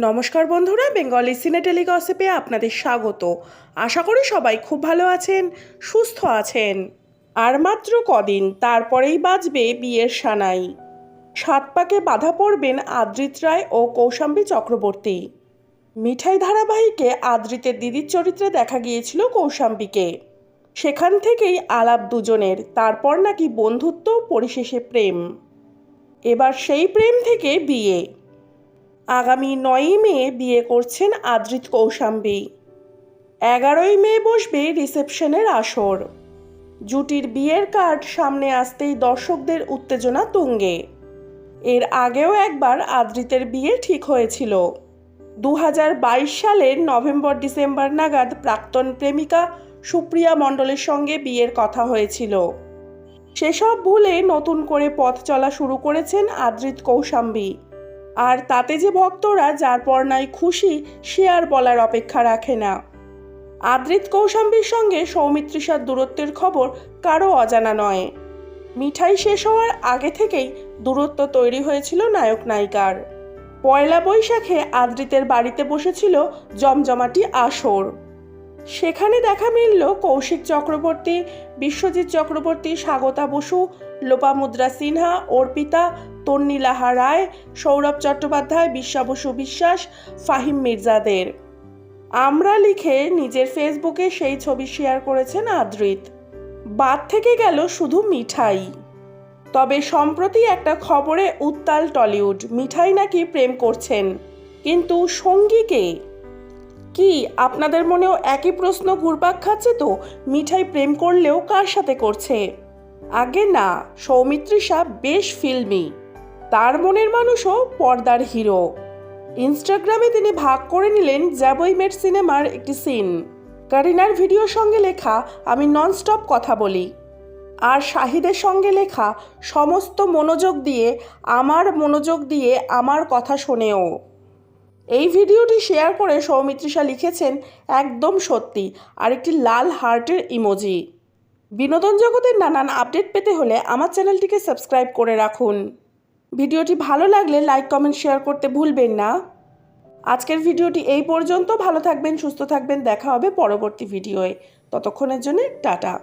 নমস্কার বন্ধুরা, বেঙ্গলি সিনে টেলিগসিপে আপনাদের স্বাগত। আশা করি সবাই খুব ভালো আছেন, সুস্থ আছেন। আর মাত্র কদিন, তারপরেই বাজবে বিয়ের সানাই। সাত পাকে বাধা পড়বেন আদ্রিত রায় ও কৌশাম্বী চক্রবর্তী। মিঠাই ধারাবাহিকে আদ্রিতের দিদির চরিত্রে দেখা গিয়েছিল কৌশাম্বীকে। সেখান থেকেই আলাপ দুজনের, তারপর নাকি বন্ধুত্ব, পরিশেষে প্রেম। এবার সেই প্রেম থেকে বিয়ে। আগামী নয়ই মে বিয়ে করছেন আদ্রিত কৌশাম্বী। এগারোই মে বসবে রিসেপশনের আসর। জুটির বিয়ের কার্ড সামনে আসতেই দর্শকদের উত্তেজনা তুঙ্গে। এর আগেও একবার আদ্রিতের বিয়ে ঠিক হয়েছিল। দু হাজার বাইশ সালের নভেম্বর ডিসেম্বর নাগাদ প্রাক্তন প্রেমিকা সুপ্রিয়া মণ্ডলের সঙ্গে বিয়ের কথা হয়েছিল। সেসব ভুলে নতুন করে পথ চলা শুরু করেছেন আদ্রিত কৌশাম্বী। আর তাতে যে ভক্তরা, যার পর নাই খুশি, সে আর বলার অপেক্ষা রাখে না। আদ্রিত কৌশাম্বীর সঙ্গে সৌমিত্রিষার দূরত্বের খবর কারও অজানা নয়। মিঠাই শেষ হওয়ার আগে থেকেই দূরত্ব তৈরি হয়েছিল নায়ক নায়িকার। পয়লা বৈশাখে আদ্রিতের বাড়িতে বসেছিল জমজমাটি আসর। সেখানে দেখা মিলল কৌশিক চক্রবর্তী, বিশ্বজিৎ চক্রবর্তী, স্বাগতা বসু, লোপামুদ্রা সিনহা, অর্পিতা, তন্নিলাহা রায়, সৌরভ চট্টোপাধ্যায়, বিশ্বা বসু বিশ্বাস, ফাহিম মির্জাদের। আমরা লিখে নিজের ফেসবুকে সেই ছবি শেয়ার করেছেন আদ্রিত। বাদ থেকে গেল শুধু মিঠাই। তবে সম্প্রতি একটা খবরে উত্তাল টলিউড, মিঠাই নাকি প্রেম করছেন। কিন্তু সঙ্গীকে কি, আপনাদের মনেও একই প্রশ্ন ঘুরপাক খাচ্ছে তো? মিঠাই প্রেম করলেও কার সাথে করছে? আগে না সৌমিত্রিষা বেশ ফিল্মি। তার মনের মানুষও পর্দার হিরো। ইনস্টাগ্রামে তিনি ভাগ করে নিলেন জ্যাবই মেট সিনেমার একটি সিন। কারিনার ভিডিওর সঙ্গে লেখা, আমি ননস্টপ কথা বলি। আর শাহিদের সঙ্গে লেখা, সমস্ত মনোযোগ দিয়ে, আমার মনোযোগ দিয়ে আমার কথা শোনেও। এই ভিডিওটি শেয়ার করে সৌমিত্রিষা লিখেছেন, একদম সত্যি। আর একটি লাল হার্টের ইমোজি। বিনোদন জগতের নানান আপডেট পেতে হলে আমার চ্যানেলটিকে সাবস্ক্রাইব করে রাখুন। ভিডিওটি ভালো লাগলে লাইক, কমেন্ট, শেয়ার করতে ভুলবেন না। আজকের ভিডিওটি এই পর্যন্ত। ভালো থাকবেন, সুস্থ থাকবেন। দেখা হবে পরবর্তী ভিডিওয়ে। ততক্ষণের জন্য টাটা।